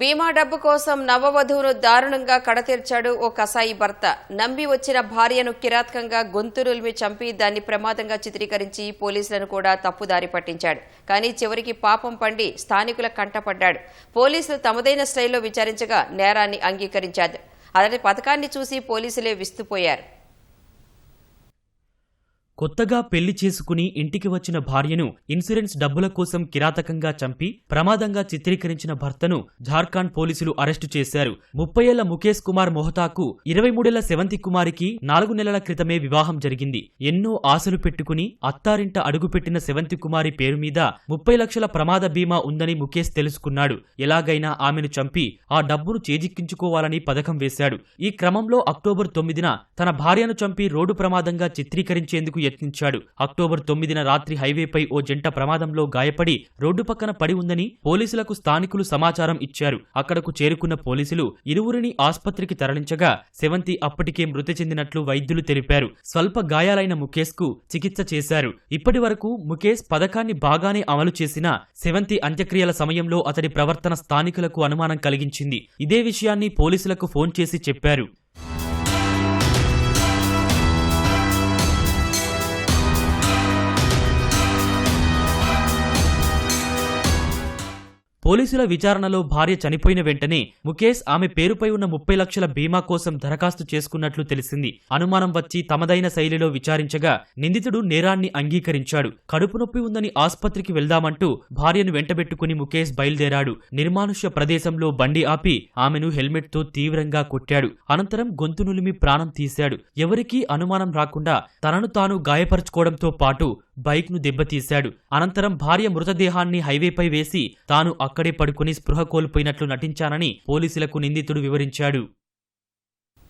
బీమా డబ్బు కోసం నవవధువును దారుణంగా కడతీర్చాడు ఓ కసాయి భర్త. నంబి వచ్చిన భార్యను కిరాతకంగా గొంతురుల్మి చంపి దాన్ని ప్రమాదంగా చిత్రీకరించి పోలీసులను కూడా తప్పుదారి పట్టించాడు. కానీ చివరికి పాపం పండి స్థానికుల కంటపడ్డాడు. పోలీసులు తమదైన స్టైల్లో విచారించగా నేరాన్ని అంగీకరించారు. అతని పథకాన్ని చూసి పోలీసులే విస్తుపోయారు. కొత్తగా పెళ్ళి చేసుకుని ఇంటికి వచ్చిన భార్యను ఇన్సూరెన్స్ డబ్బుల కోసం కిరాతకంగా చంపి ప్రమాదంగా చిత్రీకరించిన భర్తను జార్ఖండ్ పోలీసులు అరెస్టు చేశారు. ముప్పై ఏళ్ళ ముఖేష్ కుమార్ మొహతాకు ఇరవై మూడేళ్ళ సెవంతి కుమారికి నాలుగు నెలల క్రితమే వివాహం జరిగింది. ఎన్నో ఆశలు పెట్టుకుని అత్తారింట అడుగుపెట్టిన సెవంతి కుమారి పేరు మీద ముప్పై లక్షల ప్రమాద బీమా ఉందని ముఖేష్ తెలుసుకున్నాడు. ఎలాగైనా ఆమెను చంపి ఆ డబ్బును చేజిక్కించుకోవాలని పథకం వేశాడు. ఈ క్రమంలో అక్టోబర్ తొమ్మిదిన తన భార్యను చంపి రోడ్డు ప్రమాదంగా చిత్రీకరించేందుకు యత్నించాడు. అక్టోబర్ తొమ్మిదిన రాత్రి హైవేపై ఓ జంట ప్రమాదంలో గాయపడి రోడ్డు పక్కన పడి ఉందని పోలీసులకు స్థానికులు సమాచారం ఇచ్చారు. అక్కడకు చేరుకున్న పోలీసులు ఇరువురిని ఆస్పత్రికి తరలించగా సెవంతి అప్పటికే మృతి చెందినట్లు వైద్యులు తెలిపారు. స్వల్ప గాయాలైన ముఖేష్కు చికిత్స చేశారు. ఇప్పటి వరకు ముఖేష్ పథకాన్ని బాగానే అమలు చేసిన సెవంతి అంత్యక్రియల సమయంలో అతడి ప్రవర్తన స్థానికులకు అనుమానం కలిగించింది. ఇదే విషయాన్ని పోలీసులకు ఫోన్ చేసి చెప్పారు. పోలీసుల విచారణలో భార్య చనిపోయిన వెంటనే ముఖేష్ ఆమె పేరుపై ఉన్న ముప్పై లక్షల బీమా కోసం దరఖాస్తు చేసుకున్నట్లు తెలిసింది. అనుమానం వచ్చి తమదైన శైలిలో విచారించగా నిందితుడు నేరాన్ని అంగీకరించాడు. కడుపు నొప్పి ఉందని ఆస్పత్రికి వెళ్దామంటూ భార్యను వెంటబెట్టుకుని ముఖేష్ బయలుదేరాడు. నిర్మానుష్య ప్రదేశంలో బండి ఆపి ఆమెను హెల్మెట్తో తీవ్రంగా కొట్టాడు. అనంతరం గొంతు నులిమి ప్రాణం తీశాడు. ఎవరికీ అనుమానం రాకుండా తనను తాను గాయపరచుకోవడంతో పాటు బైక్ను దెబ్బతీశాడు. అనంతరం భార్య మృతదేహాన్ని హైవేపై వేసి తాను అక్కడే పడుకుని స్పృహ కోల్పోయినట్లు నటించానని పోలీసులకు నిందితుడు వివరించాడు.